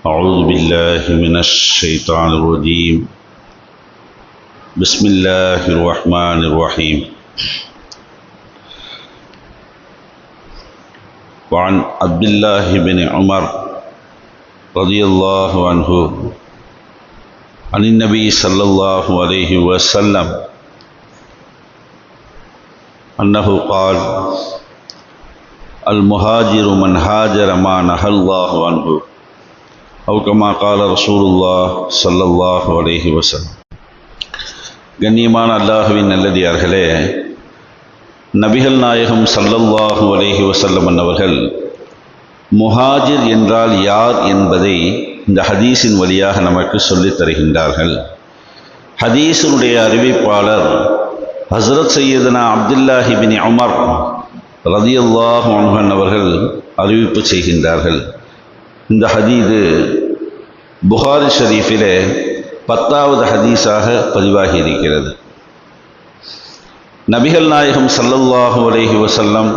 أعوذ بالله من الشيطان الرجيم. بسم الله الرحمن الرحيم. وعن عبد الله بن عمر رضي الله عنه عن النبي صلى الله عليه وسلم أنه قال المهاجر من هاجر ما نهى الله عنه. أو كما قال رسول الله صلى الله عليه وسلم கண்ணியமான அல்லாஹுவின் நல்லடியார்களே நபிகள் நாயகம் சல்லல்லாஹு அலைஹி வசல்லம் அவர்கள் முஹாஜிர் என்றால் யார் என்பதை இந்த ஹதீஸின் வழியாக நமக்கு சொல்லித் தருகின்றார்கள் ஹதீஸினுடைய அறிவிப்பாளர் ஹசரத் சையதனா அப்துல்லாஹிபின் உமர் ரதியுல்லாஹ் மோகன் அவர்கள் அறிவிப்பு செய்கின்றார்கள் இந்த ஹதீது புகாரி ஷரீஃபிலே பத்தாவது ஹதீஸாக பதிவாகி இருக்கிறது நபிகள் நாயகம் சல்லல்லாஹு அலைஹி வசல்லம்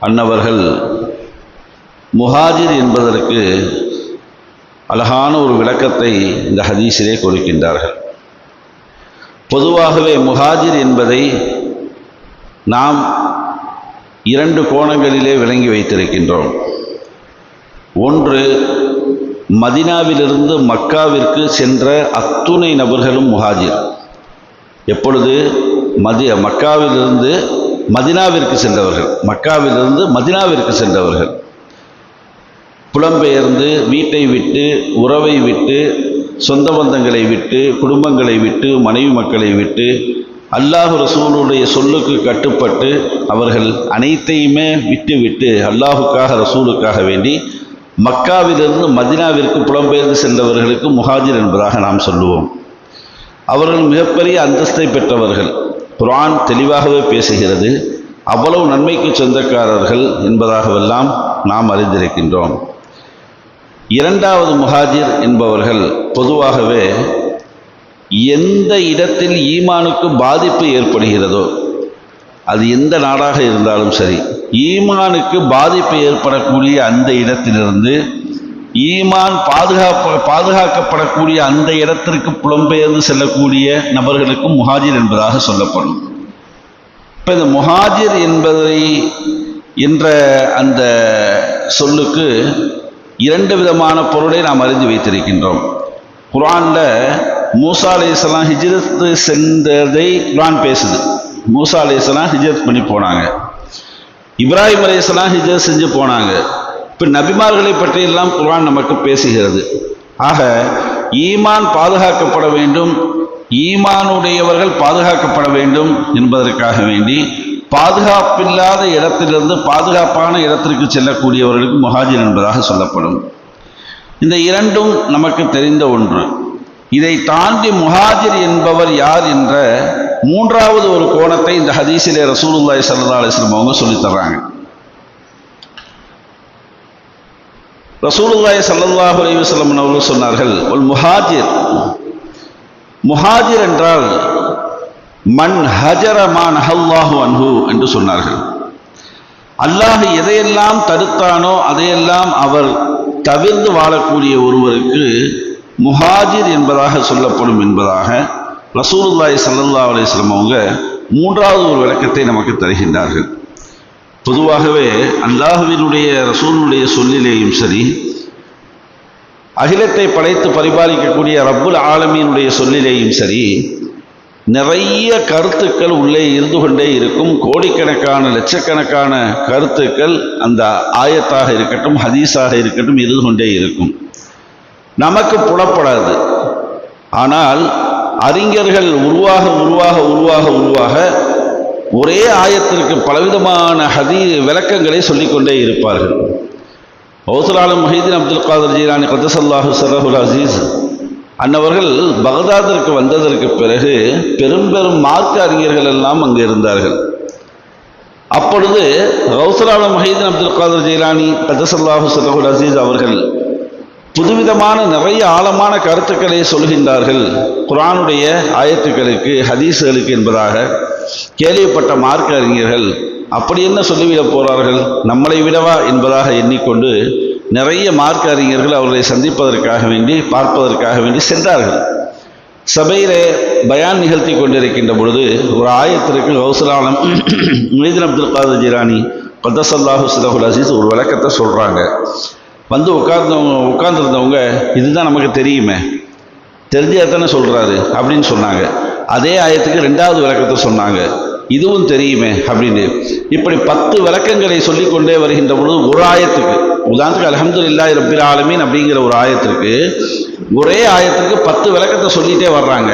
அன்னவர்கள் முஹாஜிர் என்பதற்கு அழகான ஒரு விளக்கத்தை இந்த ஹதீஸிலே கொடுக்கின்றார்கள். பொதுவாகவே முஹாஜிர் என்பதை நாம் இரண்டு கோணங்களிலே விளங்கி வைத்திருக்கின்றோம். ஒன்று மதினாவிலிருந்து மக்காவிற்கு சென்ற அத்துணை நபர்களும் முஹாஜிர். எப்பொழுது மதி மக்காவிலிருந்து மதினாவிற்கு சென்றவர்கள் மக்காவிலிருந்து மதினாவிற்கு சென்றவர்கள். புலம்பெயர்ந்து வீட்டை விட்டு உறவை விட்டு சொந்த பந்தங்களை விட்டு குடும்பங்களை விட்டு மனைவி மக்களை விட்டு அல்லாஹு ரசூலுடைய சொல்லுக்கு கட்டுப்பட்டு அவர்கள் அனைத்தையுமே விட்டு விட்டு அல்லாஹுக்காக ரசூலுக்காக வேண்டி மக்காவிலிருந்து மதினாவிற்கு புலம்பெயர்ந்து சென்றவர்களுக்கு முஹாஜிர் என்பதாக நாம் சொல்லுவோம். அவர்கள் மிகப்பெரிய அந்தஸ்தை பெற்றவர்கள். குரான் தெளிவாகவே பேசுகிறது. அவ்வளவு நன்மைக்கு சொந்தக்காரர்கள் என்பதாகவெல்லாம் நாம் அறிந்திருக்கின்றோம். இரண்டாவது முஹாஜிர் என்பவர்கள் பொதுவாகவே எந்த இடத்தில் ஈமானுக்கு பாதிப்பு ஏற்படுகிறதோ அது எந்த நாடாக இருந்தாலும் சரி ஈமானுக்கு பாதிப்பு ஏற்படக்கூடிய அந்த இடத்திலிருந்து ஈமான் பாதுகாப்ப பாதுகாக்கப்படக்கூடிய அந்த இடத்திற்கு புலம்பெயர்ந்து செல்லக்கூடிய நபர்களுக்கும் முஹாஜிர் என்பதாக சொல்லப்படும். இப்போ இந்த முஹாஜிர் என்பதை என்ற அந்த சொல்லுக்கு இரண்டு விதமான பொருளை நாம் அறிந்து வைத்திருக்கின்றோம். குரானில் மூசா அலையாம் ஹிஜ்ரத்து சென்றதை குரான் பேசுது. மூசா அலையாம் ஹிஜத் பண்ணி போனாங்க. இப்ராஹிம் அலையாம் ஹிஜத் செஞ்சு போனாங்க. இப்போ நபிமார்களை பற்றியெல்லாம் குரான் நமக்கு பேசுகிறது. ஆக ஈமான் பாதுகாக்கப்பட வேண்டும். ஈமானுடையவர்கள் பாதுகாக்கப்பட வேண்டும் என்பதற்காக வேண்டி பாதுகாப்பில்லாத இடத்திலிருந்து பாதுகாப்பான இடத்திற்கு செல்லக்கூடியவர்களுக்கு முஹாஜிர் என்பதாக சொல்லப்படும். இந்த இரண்டும் நமக்கு தெரிந்த ஒன்று. இதை தாண்டி முஹாஜிர் என்பவர் யார் என்ற மூன்றாவது ஒரு கோணத்தை இந்த ஹதீஸிலே ரசூலுல்லாய் சல்லா அலிஸ்லம் அவங்க சொல்லித்தர்றாங்க. ரசூலுல்லாய் சல்லாஹ் அலிவசல்லம் அவர்கள் சொன்னார்கள் ஒரு முஹாஜிர். முஹாஜிர் என்றால் மண் ஹஜரமான் அல்லாஹு அன்ஹு என்று சொன்னார்கள். அல்லாஹ் எதையெல்லாம் தடுத்தானோ அதையெல்லாம் அவர் தவிர்ந்து வாழக்கூடிய ஒருவருக்கு முஹாஜிர் என்பதாக சொல்லப்படும் என்பதாக ரசூலுல்லாய் சல்லல்லா அலிஸ்லம் அவங்க மூன்றாவது ஒரு விளக்கத்தை நமக்கு தருகின்றார்கள். பொதுவாகவே அல்லாஹுவினுடைய ரசூலுடைய சொல்லிலேயும் சரி அகிலத்தை படைத்து பரிபாலிக்கக்கூடிய ரப்புல் ஆலமீனுடைய சொல்லிலேயும் சரி நிறைய கருத்துக்கள் உள்ளே இருந்து கொண்டே இருக்கும். கோடிக்கணக்கான லட்சக்கணக்கான கருத்துக்கள் அந்த ஆயத்தாக இருக்கட்டும் ஹதீஸாக இருக்கட்டும் இருந்து கொண்டே இருக்கும். நமக்கு புலப்படாது. ஆனால் அறிஞர்கள் உருவாக உருவாக உருவாக உருவாக ஒரே ஆயத்திற்கு பலவிதமான ஹதி விளக்கங்களை சொல்லிக்கொண்டே இருப்பார்கள். ஹவுசலாலம் மஹீதீன் அப்துல் காதர் ஜீரானி கதசல்லாஹு சரஹுல் அசீஸ் அன்னவர்கள் பகதாதிற்கு வந்ததற்கு பிறகு பெரும் பெரும் மார்க்க அறிஞர்கள் எல்லாம் அங்கு இருந்தார்கள். அப்பொழுது ஹவுசலாலம் மஹீதீன் அப்துல் காதர் ஜீலானி கதசல்லாஹு சரஹுல் அசீஸ் அவர்கள் புதுவிதமான நிறைய ஆழமான கருத்துக்களை சொல்கின்றார்கள் குரானுடைய ஆயத்துக்களுக்கு ஹதீஸ்களுக்கு என்பதாக கேள்விப்பட்ட மார்க்க அறிஞர்கள் அப்படி என்ன சொல்லிவிடப் போகிறார்கள் நம்மளை விடவா என்பதாக எண்ணிக்கொண்டு நிறைய மார்க்க அறிஞர்கள் அவர்களை சந்திப்பதற்காக வேண்டி பார்ப்பதற்காக வேண்டி சென்றார்கள். சபையிலே பயான் நிகழ்த்தி கொண்டிருக்கின்ற பொழுது ஒரு ஆயத்திற்கு கௌசலாலம் முஹிதீன் அப்துல் காதர் ஜிரானி பத்தசல்லாஹு சிலகுல் அசீஸ் ஒரு விளக்கத்தை சொல்கிறாங்க வந்து உட்கார்ந்தவங்க உட்கார்ந்துருந்தவங்க இதுதான் நமக்கு தெரியுமே. தெரிஞ்சா தானே சொல்கிறாரு அப்படின்னு சொன்னாங்க. அதே ஆயத்துக்கு ரெண்டாவது விளக்கத்தை சொன்னாங்க. இதுவும் தெரியுமே அப்படின்னு. இப்படி பத்து விளக்கங்களை சொல்லிக்கொண்டே வருகின்ற பொழுது ஒரு ஆயத்துக்கு உதாரணத்துக்கு அல்ஹம்துலில்லாஹி ரப்பில் ஆலமீன் அப்படிங்கிற ஒரு ஆயத்திற்கு ஒரே ஆயத்துக்கு பத்து விளக்கத்தை சொல்லிட்டே வர்றாங்க.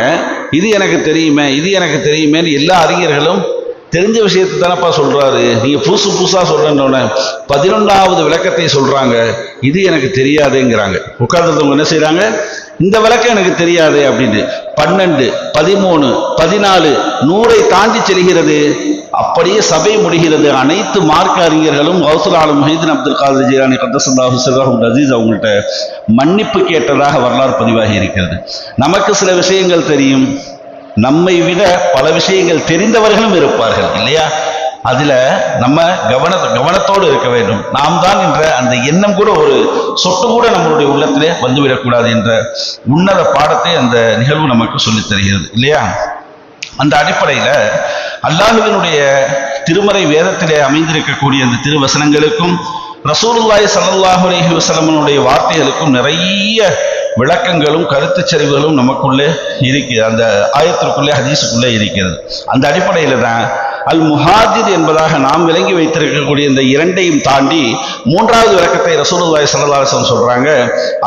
இது எனக்கு தெரியுமே இது எனக்கு தெரியுமேன்னு எல்லா அறிஞர்களும் தெரிஞ்ச விஷயத்தை தானப்பா சொல்றாரு. நீங்க புதுசு புதுசா சொல்றேன்னொன்னே பதினொன்றாவது விளக்கத்தை சொல்றாங்க. இது எனக்கு தெரியாதுங்கிறாங்க. உட்கார்ந்துருந்தவங்க என்ன செய்றாங்க? இந்த விளக்கம் எனக்கு தெரியாது அப்படின்னு பன்னெண்டு பதிமூணு பதினாலு நூறை தாண்டி செல்கிறது. அப்படியே சபை முடிகிறது. அனைத்து மார்க்க அறிஞர்களும் கௌசல் ஆலம் மஹீதன் அப்துல் காதர் ஜிலானி கத்தசல்லாஹு சிறாஹும் அசீஸ் அவங்கள்ட்ட மன்னிப்பு கேட்டதாக வரலாறு பதிவாகி இருக்கிறது. நமக்கு சில விஷயங்கள் தெரியும். நம்மை விட பல விஷயங்கள் தெரிந்தவர்களும் இருப்பார்கள் இல்லையா? அதுல நம்ம கவன கவனத்தோடு இருக்க வேண்டும். நாம் தான் என்ற அந்த எண்ணம் கூட ஒரு சொட்டு கூட நம்மளுடைய உள்ளத்திலே வந்துவிடக்கூடாது என்ற உன்னத பாடத்தை அந்த நிகழ்வு நமக்கு சொல்லித் தருகிறது இல்லையா? அந்த அடிப்படையில அல்லாஹுவினுடைய திருமறை வேதத்திலே அமைந்திருக்கக்கூடிய அந்த திருவசனங்களுக்கும் ரசூலுல்லாய் சல்லாஹு அலஹி வசலமனுடைய வார்த்தைகளுக்கும் நிறைய விளக்கங்களும் கருத்து சரிவுகளும் நமக்குள்ளே இருக்கிறது அந்த ஆயத்திற்குள்ளே ஹதீஸுக்குள்ளே இருக்கிறது. அந்த அடிப்படையில் தான் அல் முஹாஜிர் என்பதாக நாம் விளங்கி வைத்திருக்கக்கூடிய இந்த இரண்டையும் தாண்டி மூன்றாவது விளக்கத்தை ரசூலுல்லாஹி ஸல்லல்லாஹு சொல்றாங்க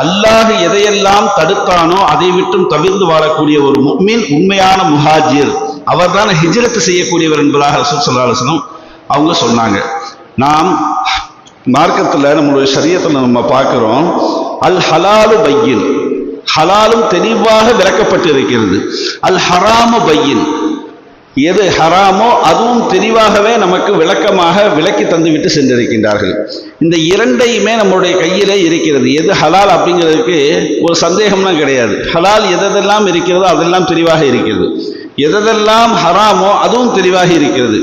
அல்லாஹ் எதையெல்லாம் தடுத்தானோ அதை விட்டும் தவிர்ந்து வாழக்கூடிய ஒரு முக்மின் உண்மையான முஹாஜிர். அவர்தான் ஹிஜ்ரத்து செய்யக்கூடியவர் என்பதாக ரசூல் ஸல்லல்லாஹு அவங்க சொன்னாங்க. நாம் மார்க்கத்தில் நம்மளுடைய சரியத்தில் நம்ம பார்க்குறோம் அல் ஹலாலு பையின். ஹலாலும் தெளிவாக விளக்கப்பட்டிருக்கிறது. அல் ஹராமு பையின். எது ஹராமோ அதுவும் தெளிவாகவே நமக்கு விளக்கமாக விளக்கி தந்துவிட்டு சென்றிருக்கின்றார்கள். இந்த இரண்டையுமே நம்மளுடைய கையிலே இருக்கிறது. எது ஹலால் அப்படிங்கிறதுக்கு ஒரு சந்தேகம்லாம் கிடையாது. ஹலால் எதெல்லாம் இருக்கிறதோ அதெல்லாம் தெளிவாக இருக்கிறது. எதெல்லாம் ஹராமோ அதுவும் தெளிவாக இருக்கிறது.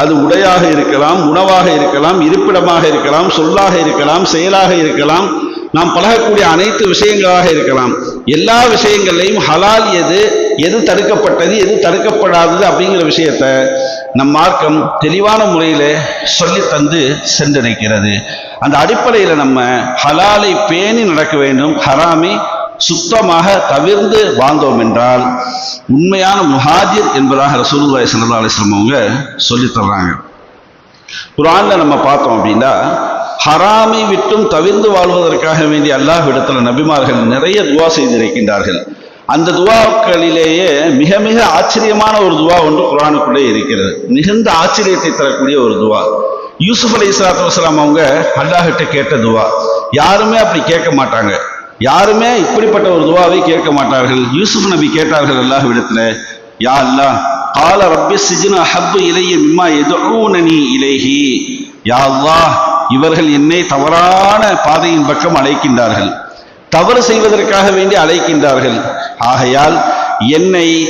அது உடையாக இருக்கலாம் உணவாக இருக்கலாம் இருப்பிடமாக இருக்கலாம் சொல்லாக இருக்கலாம் செயலாக இருக்கலாம் நாம் பழகக்கூடிய அனைத்து விஷயங்களாக இருக்கலாம். எல்லா விஷயங்களையும் ஹலால் எது எது தடுக்கப்பட்டது எது தடுக்கப்படாதது அப்படிங்கிற விஷயத்த நம் மார்க்கம் தெளிவான முறையில் சொல்லி தந்து சென்றிருக்கிறது. அந்த அடிப்படையில் நம்ம ஹலாலை பேணி நடக்க வேண்டும் ஹராமை சுத்தமாக தவிர்ந்து வாழ்ந்தோம் என்றால் உண்மையான முஹாஜிர் என்பதாக ரசூலுல்லாஹி சல்லா அலைஹி அவங்க சொல்லி தர்றாங்க. நம்ம பார்த்தோம் அப்படின்னா ஹராமை விட்டும் தவிர்ந்து வாழ்வதற்காக வேண்டி அல்லாஹ்விடத்துல நபிமார்கள் நிறைய துவா செய்திருக்கின்றார்கள். அந்த துவாக்களிலேயே மிக மிக ஆச்சரியமான ஒரு துவா ஒன்று குரானுக்குள்ளே இருக்கிறது. மிகுந்த ஆச்சரியத்தை தரக்கூடிய ஒரு துவா. யூசுப் அலி இஸ்லாத்து வஸ்லாம் அவங்க அல்லாஹிட்ட கேட்ட துவா. யாருமே அப்படி கேட்க மாட்டாங்க. யாருமே இப்படிப்பட்ட ஒரு துவாவை கேட்க மாட்டார்கள். யூசுப் நபி கேட்டார்கள் அல்லாஹ் விடத்துல யா அல்லா கால ரப்பி சிஜின ஹப்பு இலைய மிம்மா எதுனி இலேஹி யாவா இவர்கள் என்னை தவறான பாதையின் பக்கம் அழைக்கின்றார்கள். தவறு செய்வதற்காக வேண்டி அழைக்கின்றார்கள். ஆகையால் என்னை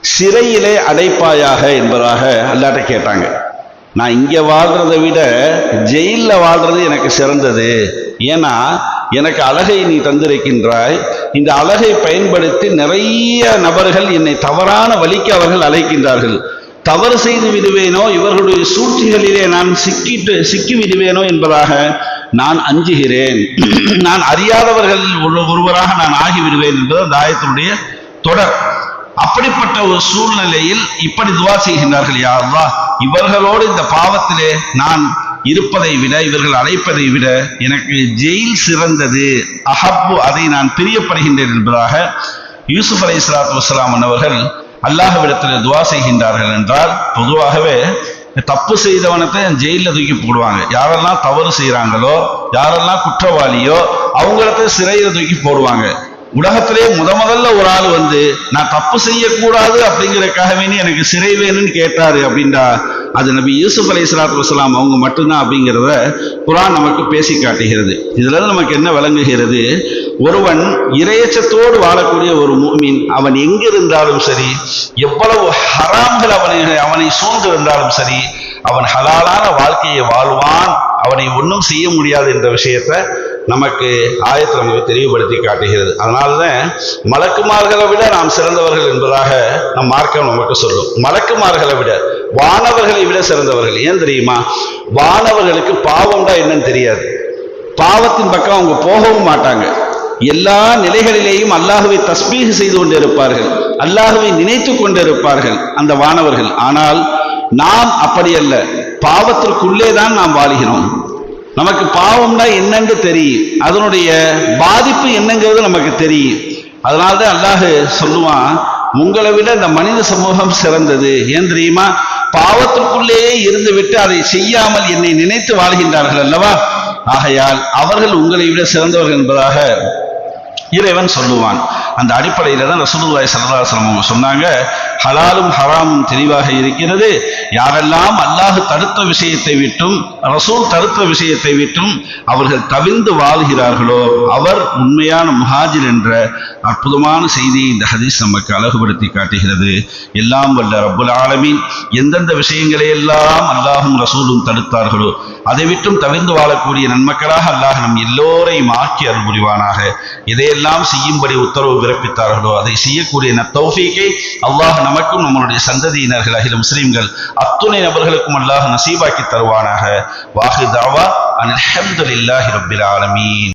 சிறையிலே அடைப்பாயாக என்பதாக அல்லாட்ட கேட்டாங்க. நான் இங்கே வாழ்றதை விட ஜெயிலில் வாழ்றது எனக்கு சிறந்தது. ஏன்னா எனக்கு அழகை நீ தந்திருக்கின்றாய். இந்த அழகை பயன்படுத்தி நிறைய நபர்கள் என்னை தவறான வழிக்கு அவர்கள் அழைக்கின்றார்கள். தவறு செய்து விடுவேனோ இவர்களுடைய சூழ்ச்சிகளிலே நான் சிக்கிட்டு சிக்கி விடுவேனோ என்பதாக நான் அஞ்சுகிறேன். நான் அறியாதவர்கள் ஒருவராக நான் ஆகிவிடுவேன் என்பது அந்த ஆயத்தினுடைய தொடர். அப்படிப்பட்ட ஒரு சூழ்நிலையில் இப்படி துவா செய்கின்றார்கள் யா இவர்களோடு இந்த பாவத்திலே நான் இருப்பதை விட இவர்கள் அழைப்பதை விட எனக்கு ஜெயில் சிறந்தது. அஹப்பு அதை நான் பிரியப்படுகின்றேன் என்பதாக யூசுப் அலை இஸ்லாத்து வஸ்லாம் அவர்கள் அல்லாஹவிடத்தில் துவா செய்கின்றார்கள் என்றால் பொதுவாகவே தப்பு செய்தவனத்தை ஜெயிலில் தூக்கி போடுவாங்க. யாரெல்லாம் தவறு செய்கிறாங்களோ யாரெல்லாம் குற்றவாளியோ அவங்களத்தை சிறையில் தூக்கி போடுவாங்க. உலகத்திலே முத முதல்ல ஒரு ஆள் வந்து நான் தப்பு செய்யக்கூடாது அப்படிங்கிறக்காக வேண்டி எனக்கு சிறை வேணும்னு கேட்டாரு அப்படின்றா. அது நபி யூசுப் அலி இஸ்லாத்து வசலாம் அவங்க மட்டும்தான் அப்படிங்கிறத குரான் நமக்கு பேசி காட்டுகிறது. இதுல நமக்கு என்ன விளங்குகிறது? ஒருவன் இரையச்சத்தோடு வாழக்கூடிய ஒரு மூமின் அவன் எங்கிருந்தாலும் சரி எவ்வளவு ஹராம்கள் அவனை அவனை சூழ்ந்து இருந்தாலும் சரி அவன் ஹலாலான வாழ்க்கையை வாழ்வான் அவனை ஒன்றும் செய்ய முடியாது என்ற விஷயத்தை நமக்கு ஆயத்தை நமக்கு தெளிவுபடுத்தி காட்டுகிறது. அதனால தான் மலக்குமார்களை விட நாம் சிறந்தவர்கள் என்பதாக நம் மார்க்கம் நமக்கு சொல்லும். மலக்குமார்களை விட வானவர்களை விட சிறந்தவர்கள். ஏன் தெரியுமா? வானவர்களுக்கு பாவம்டா என்னன்னு தெரியாது. பாவத்தின் பக்கம் அவங்க போகவும் மாட்டாங்க. எல்லா நிலைகளிலேயும் அல்லாஹுவை தஸ்பீக செய்து கொண்டிருப்பார்கள். அல்லாஹுவை நினைத்து கொண்டிருப்பார்கள் அந்த வானவர்கள். ஆனால் நாம் அப்படி அல்ல. பாவத்திற்குள்ளே தான் நாம் வாழுகிறோம். நமக்கு பாவம்னா என்னன்னு தெரியும். அதனுடைய பாதிப்பு என்னங்கிறது நமக்கு தெரியும். அதனால்தான் அல்லாஹு சொல்லுவான் உங்களை விட இந்த மனித சமூகம் சிறந்தது. ஏன் தெரியுமா? பாவத்திற்குள்ளேயே இருந்து விட்டு அதை செய்யாமல் என்னை நினைத்து வாழ்கின்றார்கள் அல்லவா? ஆகையால் அவர்கள் உங்களை விட சிறந்தவர்கள் என்பதாக இறைவன் சொல்லுவான். அந்த அடிப்படையில் தான் ரசூலுல்லாஹி ஸல்லல்லாஹு அவங்க சொன்னாங்க ஹலாலும் ஹராமும் தெளிவாக இருக்கிறது. யாரெல்லாம் அல்லாஹ் தடுத்த விஷயத்தை விட்டும் ரசூல் தடுத்த விஷயத்தை விட்டும் அவர்கள் தவிர்ந்து வாழ்கிறார்களோ அவர் உண்மையான முஹாஜிர் என்ற அற்புதமான செய்தியை இந்த ஹதீஸ் நமக்கு அழகுபடுத்தி காட்டுகிறது. எல்லாம் வல்ல ரப்புல் ஆலமீன். எந்தெந்த விஷயங்களை எல்லாம் அல்லாஹும் ரசூலும் தடுத்தார்களோ அதை விட்டும் தவிர்ந்து வாழக்கூடிய நன்மக்களாக அல்லாஹ் நம் எல்லோரையும் ஆக்கி அருள் புரிவானாக. எதையெல்லாம் செய்யும்படி உத்தரவு பிறப்பித்தார்களோ அதை செய்யக்கூடிய நத்தௌஃபீக்கை அல்லாஹ் நமக்கும் நம்மளுடைய சந்ததியினர்கள் அகில முஸ்லீம்கள் அத்துணை நபர்களுக்கும் அல்லாஹ் நசீபாக்கி தருவானாக. வாஹு தாவா அல்ஹம்துலில்லாஹி ரபில் ஆலமீன்.